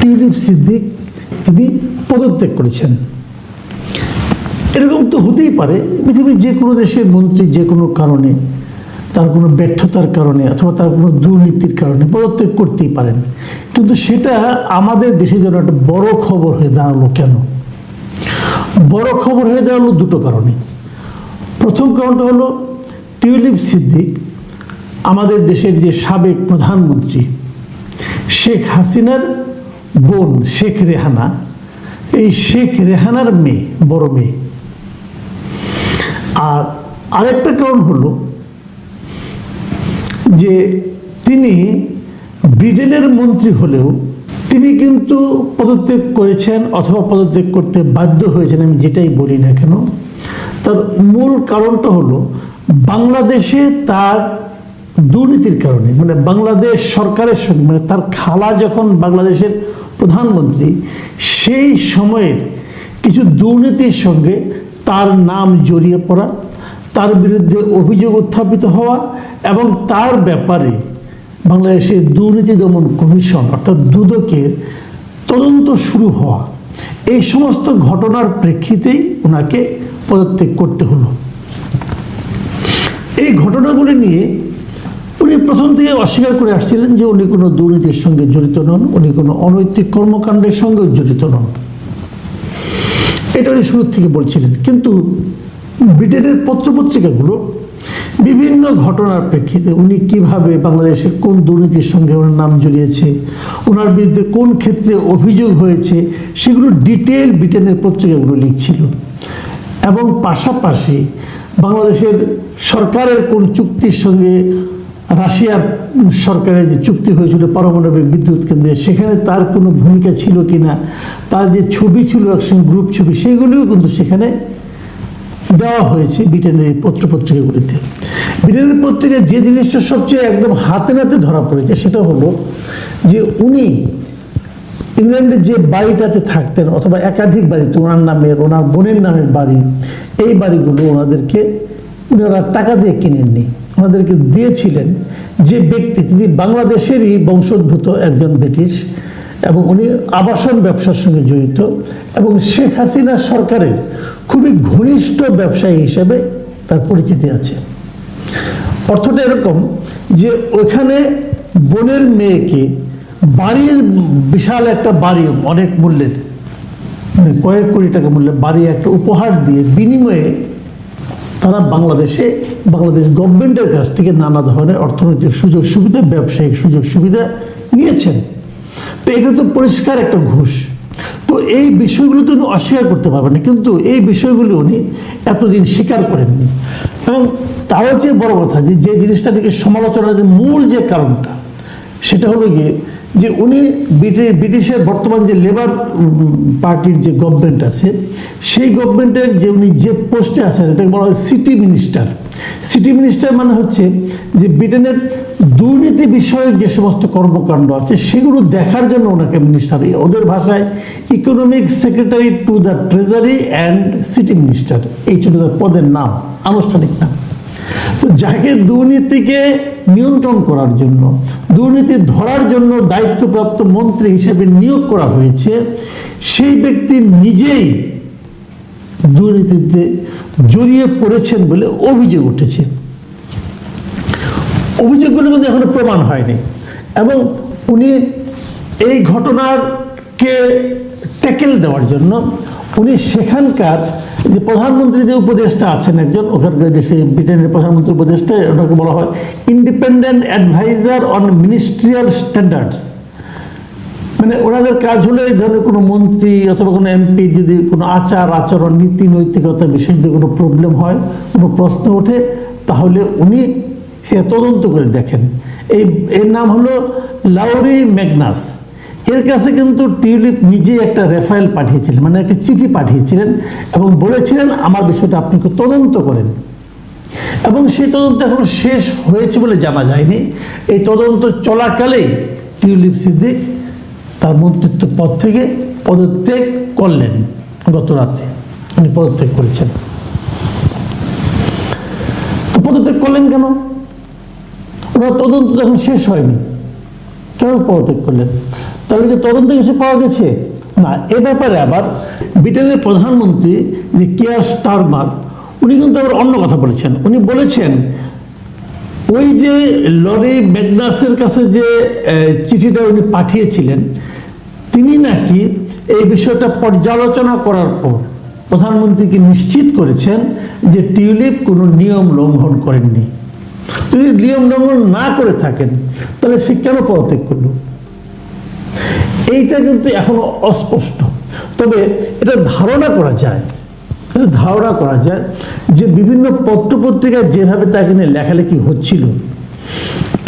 Tulip Siddique তিনি পদত্যাগ করেছেন। এরকম তো হতেই পারে, পৃথিবীর যে কোনো দেশের মন্ত্রী যে কোনো কারণে, তার কোনো ব্যর্থতার কারণে অথবা তার কোনো দুর্নীতির কারণে পদত্যাগ করতেই পারেন। কিন্তু সেটা আমাদের দেশে যেন একটা বড় খবর হয়ে দাঁড়াল কেন? বড় খবর হয়ে দাঁড়াল দুটো কারণে। প্রথম কারণটা হলো, টিউলিপ সিদ্দিক আমাদের দেশের যে সাবেক প্রধানমন্ত্রী, শেখ হাসিনার বোন শেখ রেহানা, এই শেখ রেহানার মেয়ে, বড় মেয়ে। আর আরেকটা কারণ হলো যে তিনি ব্রিটেনের মন্ত্রী হলেও তিনি কিন্তু পদত্যাগ করেছেন অথবা পদত্যাগ করতে বাধ্য হয়েছেন, আমি যেটাই বলি না কেন। তার মূল কারণটা হলো বাংলাদেশে তার দুর্নীতির কারণে মানে বাংলাদেশ সরকারের সঙ্গে মানে তার খালা যখন বাংলাদেশের প্রধানমন্ত্রী, সেই সময়ের কিছু দুর্নীতির সঙ্গে তার নাম জড়িয়ে পড়া, তার বিরুদ্ধে অভিযোগ উত্থাপিত হওয়া এবং তার ব্যাপারে বাংলাদেশের দুর্নীতি দমন কমিশন, অর্থাৎ দুদকের তদন্ত শুরু হওয়া, এই সমস্ত ঘটনার প্রেক্ষিতেই ওনাকে পদত্যাগ করতে হলো। এই ঘটনাগুলি নিয়ে উনি প্রথম থেকে অস্বীকার করে আসছিলেন যে উনি কোনো দুর্নীতির সঙ্গে জড়িত নন, উনি কোনো অনৈতিক কর্মকাণ্ডের সঙ্গে জড়িত নন। এটা উনি শুরু থেকে বলছিলেন। কিন্তু ব্রিটেনের পত্রপত্রিকাগুলো বিভিন্ন ঘটনার প্রেক্ষিতে উনি কীভাবে বাংলাদেশের কোন দুর্নীতির সঙ্গে ওনার নাম জড়িয়েছে, ওনার বিরুদ্ধে কোন ক্ষেত্রে অভিযোগ হয়েছে, সেগুলো ডিটেল ব্রিটেনের পত্রিকাগুলো লিখছিল। এবং পাশাপাশি বাংলাদেশের সরকারের কোন চুক্তির সঙ্গে রাশিয়ার সরকারের যে চুক্তি হয়েছিল পারমাণবিক বিদ্যুৎ কেন্দ্রে, সেখানে তার কোনো ভূমিকা ছিল কি না তার যে ছবি ছিল একসঙ্গে গ্রুপ ছবি, সেগুলিও কিন্তু সেখানে দেওয়া হয়েছে ব্রিটেনের পত্রপত্রিকাগুলিতে। ব্রিটেনের পত্রিকায় যে জিনিসটা সবচেয়ে একদম হাতে নাতে ধরা পড়েছে, সেটা হলো যে উনি ইংল্যান্ডের যে বাড়িটাতে থাকতেন, অথবা একাধিক বাড়িতে ওনার নামের ওনার বোনের নামের বাড়ি, এই বাড়িগুলো ওনাদেরকে উনি ওরা টাকা দিয়ে কিনেননি। ওনাদেরকে দিয়েছিলেন যে ব্যক্তি, তিনি বাংলাদেশেরই বংশোদ্ভূত একজন ব্রিটিশ এবং উনি আবাসন ব্যবসার সঙ্গে জড়িত এবং শেখ হাসিনা সরকারের খুবই ঘনিষ্ঠ ব্যবসায়ী হিসেবে তার পরিচিতি আছে। অর্থটা এরকম যে ওখানে বোনের মেয়েকে বাড়ির বিশাল একটা বাড়ি, অনেক মূল্যের মানে কয়েক কোটি টাকা মূল্যের বাড়ি, একটা উপহার দিয়ে বিনিময়ে তারা বাংলাদেশে, বাংলাদেশ গভর্নমেন্টের কাছ থেকে নানা ধরনের অর্থনৈতিক সুযোগ সুবিধা, ব্যবসায়িক সুযোগ সুবিধা নিয়েছেন। তো এটা তো পরিষ্কার একটা ঘুষ। তো এই বিষয়গুলো তো উনি অস্বীকার করতে পারবেন না, কিন্তু এই বিষয়গুলো উনি এতদিন স্বীকার করেননি। এবং তার হচ্ছে বড় কথা যে যে জিনিসটা থেকে সমালোচনার যে মূল যে কারণটা, সেটা হলো গিয়ে যে উনি ব্রিটি- ব্রিটিশের বর্তমান যে লেবার পার্টির যে গভর্নমেন্ট আছে, সেই গভর্নমেন্টের যে উনি যে পোস্টে আছেন, এটাকে বলা হয় সিটি মিনিস্টার সিটি মিনিস্টার মানে হচ্ছে যে ব্রিটেনের দুর্নীতি বিষয়ক যে সমস্ত কর্মকাণ্ড আছে, সেগুলো দেখার জন্য ওনাকে মিনিস্টার ওদের ভাষায় economic secretary to the treasury and city minister এই তার পদের নাম, আনুষ্ঠানিক নাম। তো যাকে দুর্নীতিকে নিয়ন্ত্রণ করার জন্য, দুর্নীতি ধরার জন্য দায়িত্বপ্রাপ্ত মন্ত্রী হিসেবে নিয়োগ করা হয়েছে, সেই ব্যক্তি নিজেই দুর্নীতিতে জড়িয়ে পড়েছেন বলে অভিযোগ উঠেছে। অভিযোগগুলো কিন্তু এখনও প্রমাণ হয়নি। এবং উনি এই ঘটনারকে ট্যাকেল দেওয়ার জন্য উনি সেখানকার যে প্রধানমন্ত্রী যে উপদেষ্টা আছেন একজন ওখানকার দেশে ব্রিটেনের প্রধানমন্ত্রী উপদেষ্টা, ওনাকে বলা হয় independent adviser on ministerial standards মানে ওনাদের কাজ হলো এই ধরনের কোনো মন্ত্রী অথবা কোনো এমপি যদি কোনো আচার, আচরণ, নীতি, নৈতিকতা বিষয়ে যদি কোনো প্রবলেম হয়, কোনো প্রশ্ন ওঠে, তাহলে উনি সে তদন্ত করে দেখেন। এই, এর নাম হলো লাউরি ম্যাগনাস। এর কাছে কিন্তু টিউলিপ নিজেই একটা রেফাইল পাঠিয়েছিলেন মানে একটা চিঠি পাঠিয়েছিলেন এবং বলেছিলেন, আমার বিষয়টা আপনি তদন্ত করেন। এবং সেই তদন্ত এখন শেষ হয়েছে বলে জানা যায়নি। এই তদন্ত চলাকালেই টিউলিপ সিদ্দিক তার মন্ত্রিত্ব পদ থেকে পদত্যাগ করলেন গত রাতে। উনি পদত্যাগ করেছেন। তো পদত্যাগ করলেন কেন? ওনার তদন্ত যখন শেষ হয়নি। কেন পদত্যাগ করলেন? তাহলে কি তদন্তে কিছু পাওয়া গেছে? না, এ ব্যাপারে আবার ব্রিটেনের প্রধানমন্ত্রী যে কেয়ার স্টারমার উনি কিন্তু আবার অন্য কথা বলেছেন। উনি বলেছেন, ওই যে লরি ম্যাগনাসের কাছে যে চিঠিটা উনি পাঠিয়েছিলেন, তিনি নাকি এই বিষয়টা পর্যালোচনা করার পর প্রধানমন্ত্রীকে নিশ্চিত করেছেন যে টিউলিপ কোনো নিয়ম লঙ্ঘন করেননি। যদি নিয়ম লঙ্ঘন না করে থাকেন, তাহলে সে কেন পদত্যাগ করল? এইটা কিন্তু এখনও অস্পষ্ট। তবে এটা ধারণা করা যায়, এটা ধারণা করা যায় যে বিভিন্ন পত্রপত্রিকায় যেভাবে তাকে নিয়ে লেখালেখি হচ্ছিল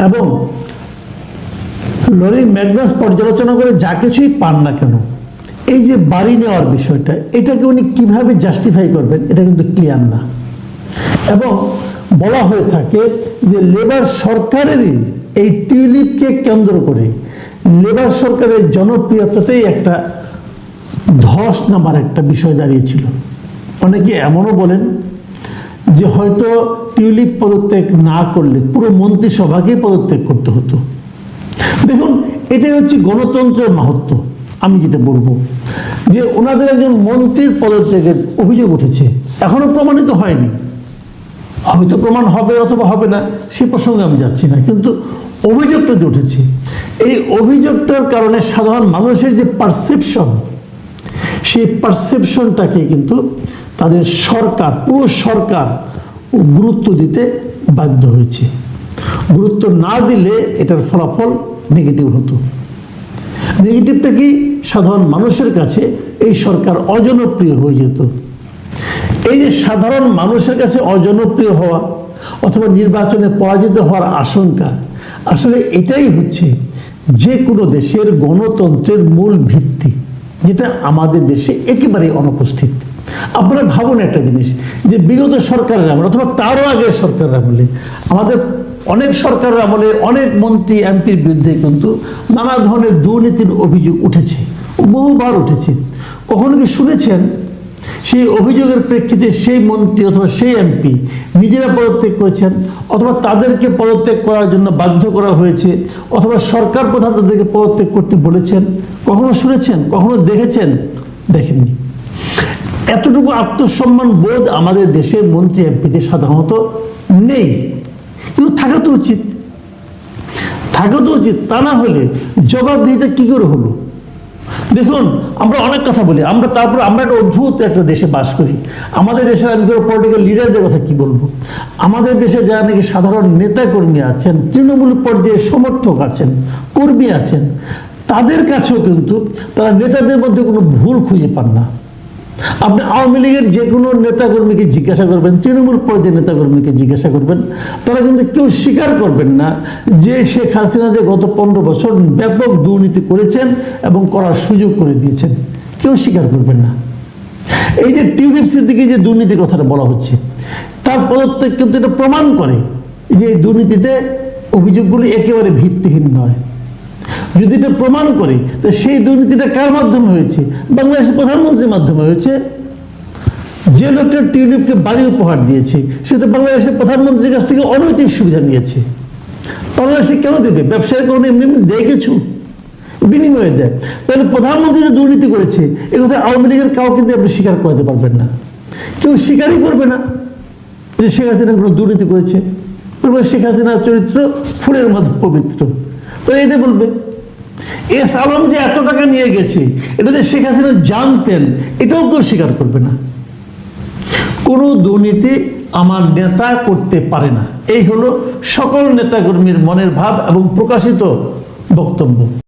এবং লরি ম্যাগনাস পর্যালোচনা করে যা কিছুই পান না কেন, এই যে বাড়ি নেওয়ার বিষয়টা, এটাকে উনি কীভাবে জাস্টিফাই করবেন, এটা কিন্তু ক্লিয়ার না। এবং বলা হয়ে থাকে যে লেবার সরকারেরই এই টিউলিপকে কেন্দ্র করে লেবার সরকারের জনপ্রিয়তাতেই একটা ধস নামার একটা বিষয় দাঁড়িয়েছিল। অনেকে এমনও বলেন যে হয়তো টিউলিপ পদত্যাগ না করলে পুরো মন্ত্রিসভাকেই পদত্যাগ করতে হতো। দেখুন, এটাই হচ্ছে গণতন্ত্রের মাহাত্ম। আমি যেটা বলব যে ওনাদের একজন মন্ত্রীর পদত্যাগের অভিযোগ উঠেছে, এখনও প্রমাণিত হয়নি। হয়তো প্রমাণ হবে অথবা হবে না, সে প্রসঙ্গে আমি যাচ্ছি না। কিন্তু অভিযোগটা যে উঠেছে, এই অভিযোগটার কারণে সাধারণ মানুষের যে পারসেপশন সেই পারসেপশনটাকে কিন্তু তাদের সরকার, পুরো সরকার গুরুত্ব দিতে বাধ্য হয়েছে। গুরুত্ব না দিলে এটার ফলাফল নেগেটিভ হতো। নেগেটিভটা কি? সাধারণ মানুষের কাছে এই সরকার অজনপ্রিয় হয়ে যেত। এই যে সাধারণ মানুষের কাছে অজনপ্রিয় হওয়া অথবা নির্বাচনে পরাজিত হওয়ার আশঙ্কা আসলে এটাই হচ্ছে যে কোনো দেশের গণতন্ত্রের মূল ভিত্তি, যেটা আমাদের দেশে একেবারেই অনুপস্থিত। আপনারা ভাবুন একটা জিনিস, যে বিগত সরকারের আমলে অথবা তারও আগে সরকারের আমলে, আমাদের অনেক সরকারের আমলে অনেক মন্ত্রী, এমপির বিরুদ্ধে কিন্তু নানা ধরনের দুর্নীতির অভিযোগ উঠেছে, বহুবার উঠেছে। কখনো কি শুনেছেন সেই অভিযোগের প্রেক্ষিতে সেই মন্ত্রী অথবা সেই এমপি নিজেরা পদত্যাগ করেছেন অথবা তাদেরকে পদত্যাগ করার জন্য বাধ্য করা হয়েছে অথবা সরকার প্রধান তাদেরকে পদত্যাগ করতে বলেছেন? কখনো শুনেছেন? কখনো দেখেছেন? দেখেননি। এতটুকু আত্মসম্মান বোধ আমাদের দেশের মন্ত্রী এমপিতে সাধারণত নেই। কিন্তু থাকা তো উচিত। থাকা তো উচিত। তা না হলে জবাব জবাবদিহিতা কি করে হলো? দেখুন, আমরা অনেক কথা বলি। আমরা তারপর আমরা একটা অদ্ভুত একটা দেশে বাস করি। আমাদের দেশের আমি কোনো পলিটিক্যাল লিডারদের কথা কি বলব? আমাদের দেশে যারা নাকি সাধারণ নেতা কর্মী আছেন, তৃণমূল পর্যায়ে সমর্থক আছেন, কর্মী আছেন, তাদের কাছেও কিন্তু তারা নেতাদের মধ্যে কোনো ভুল খুঁজে পান না। আপনি আওয়ামী লীগের যে কোনো নেতাকর্মীকে জিজ্ঞাসা করবেন, তৃণমূল পর্যায়ের নেতাকর্মীকে জিজ্ঞাসা করবেন, তারা কিন্তু কেউ স্বীকার করবেন না যে শেখ হাসিনা যে গত পনেরো বছর ব্যাপক দুর্নীতি করেছেন এবং করার সুযোগ করে দিয়েছেন, কেউ স্বীকার করবেন না। এই যে টিউলিপ সিদ্দিকি যে দুর্নীতির কথাটা বলা হচ্ছে, তার পদত্যাগ কিন্তু এটা প্রমাণ করে যে এই দুর্নীতিতে অভিযোগগুলি একেবারে ভিত্তিহীন নয়। যদি এটা প্রমাণ করে, তো সেই দুর্নীতিটা কার মাধ্যমে হয়েছে? বাংলাদেশের প্রধানমন্ত্রীর মাধ্যমে হয়েছে। যে লোকটা টিউলিপকে বাড়ি উপহার দিয়েছে, সে তো বাংলাদেশের প্রধানমন্ত্রীর কাছ থেকে অনৈতিক সুবিধা নিয়েছে। বাংলাদেশে কেন দেবে? ব্যবসায়ের কারণে এমনি এমনি দেয় কিছু? বিনিময়ে দেয়। তাহলে প্রধানমন্ত্রী যে দুর্নীতি করেছে, এ কথা আওয়ামী লীগের কাউ কিন্তু আপনি স্বীকার করতে পারবেন না। কেউ স্বীকারই করবে না যে শেখ হাসিনা কোনো দুর্নীতি করেছে। শেখ হাসিনার চরিত্র ফুলের মতো পবিত্র। তো এটা বলবে এস আলম যে এত টাকা নিয়ে গেছে, এটা যে শেখ হাসিনা জানতেন, এটাও কেউ স্বীকার করবে না। কোনো দুর্নীতি আমার নেতা করতে পারে না। এই হলো সকল নেতাকর্মীর মনের ভাব এবং প্রকাশিত বক্তব্য।